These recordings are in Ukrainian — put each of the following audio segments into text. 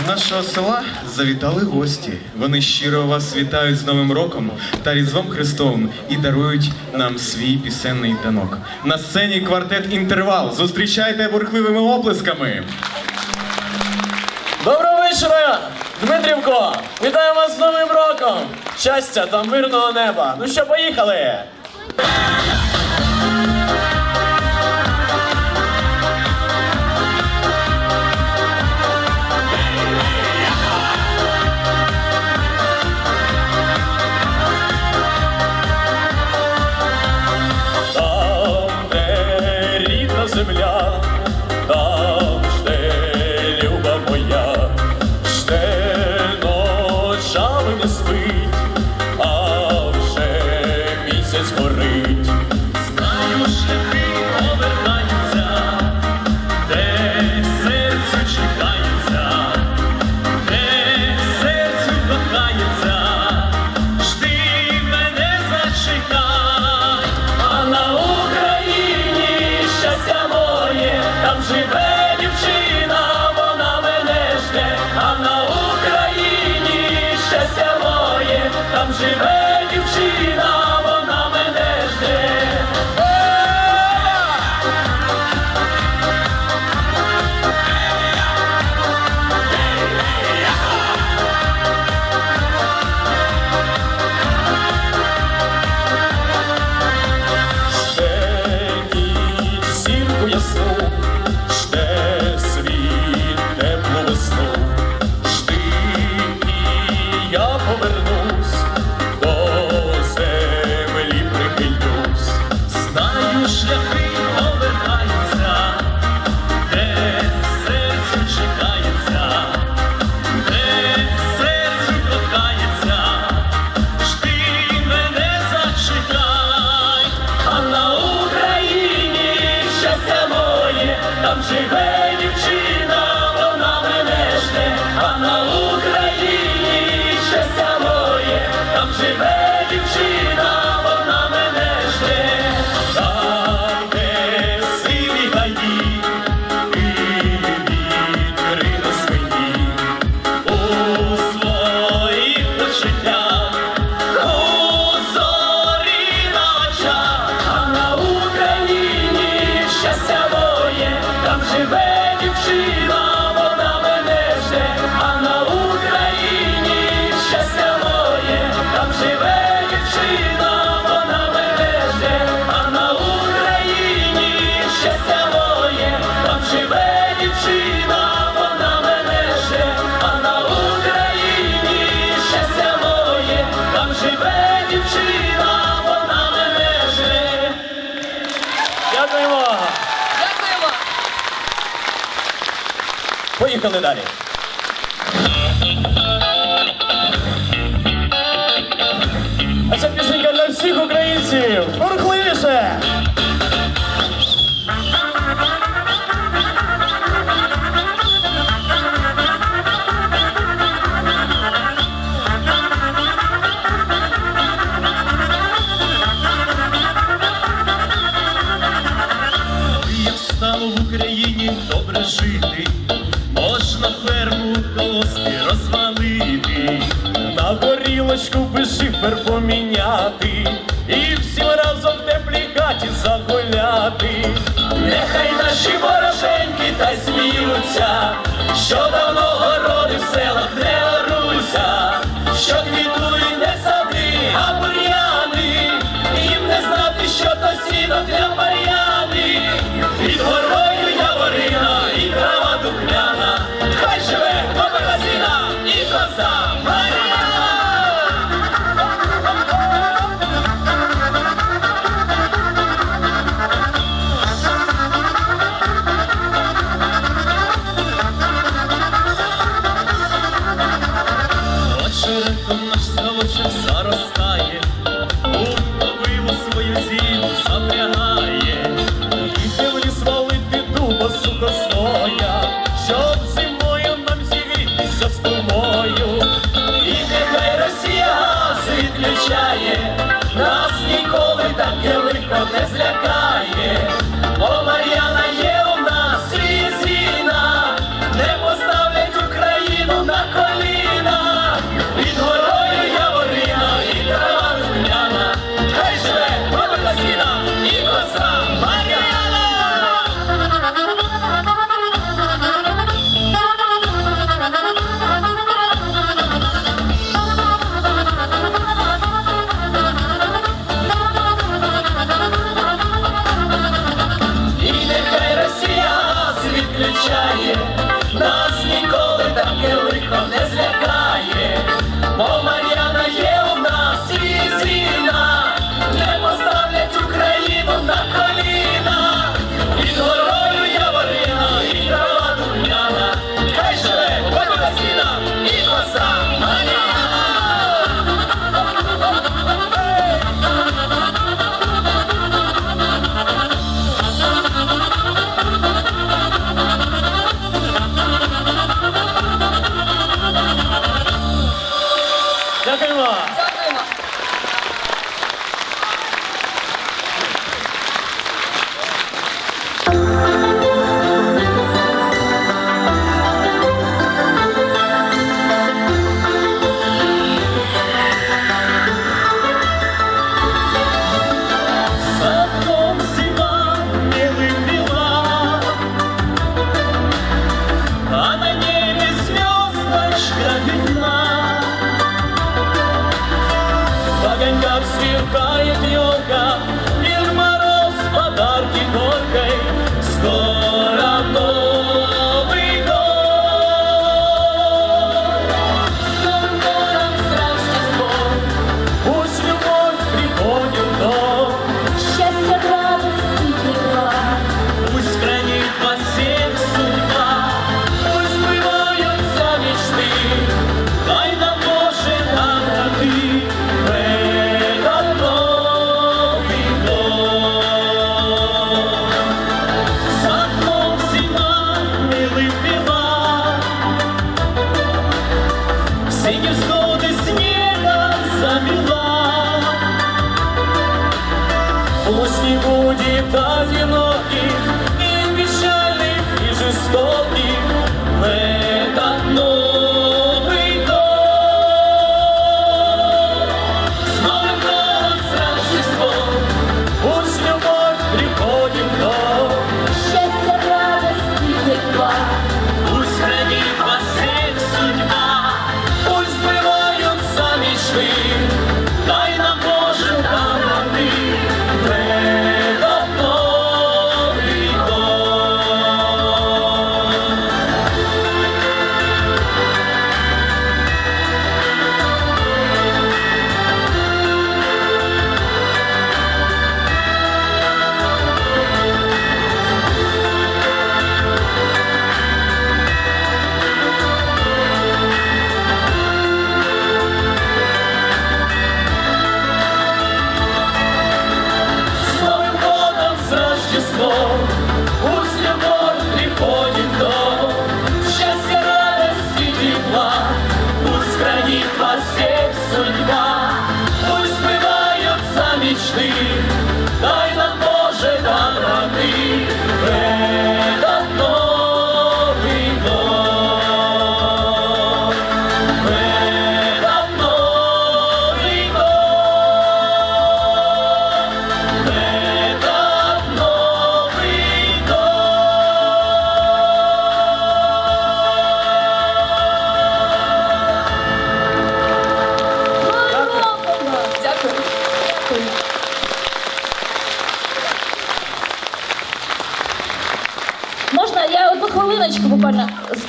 До нашого села завітали гості. Вони щиро вас вітають з Новим роком та Різдвом Христовим і дарують нам свій пісенний танок. На сцені квартет інтервал. Зустрічайте бурхливими оплесками. Доброго вечора, Дмитрівко! Вітаю вас з Новим роком! Щастя та мирного неба! Ну що, поїхали! Поїхали далі. А ця пісенька для всіх українців. Рухливіше! помилятись, нехай наші вороженьки та й сміються, що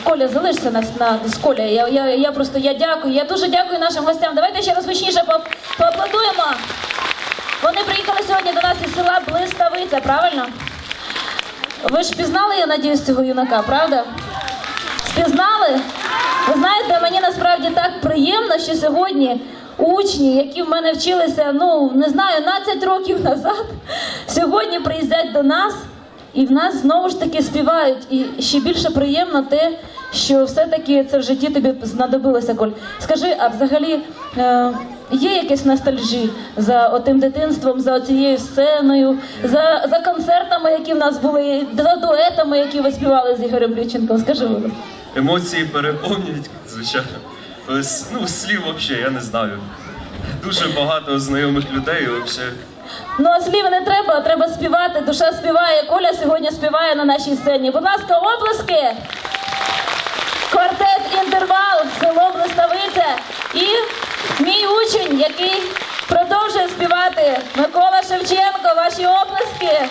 Коля, залишся на, на з Коля. Я, я, я просто я дякую. Я дуже дякую нашим гостям. Давайте ще раз гучніше по, поаплодуємо. Вони приїхали сьогодні до нас із села Блиставиця, правильно? Ви ж пізнали, я надіюсь, цього юнака, правда? Спізнали? Ви знаєте, мені насправді так приємно, що сьогодні учні, які в мене вчилися, ну не знаю, 12 років назад, сьогодні приїздять до нас і в нас знову ж таки співають. І ще більше приємно те, що все-таки це в житті тобі знадобилося, Коль. Скажи, а взагалі е, є якесь ностальжі за отим дитинством, за цією сценою, за, за концертами, які в нас були, за дуетами, які ви співали з Ігорем Люченком? Скажи, будь. Емоції переповнюють, звичайно. Ось, ну, слів взагалі, я не знаю. Дуже багато знайомих людей, взагалі. Ну а слів не треба, треба співати. Душа співає. Коля сьогодні співає на нашій сцені. Будь ласка, оплески. Квартет інтервал, село Блиставиця і мій учень, який продовжує співати. Микола Шевченко, ваші оплески.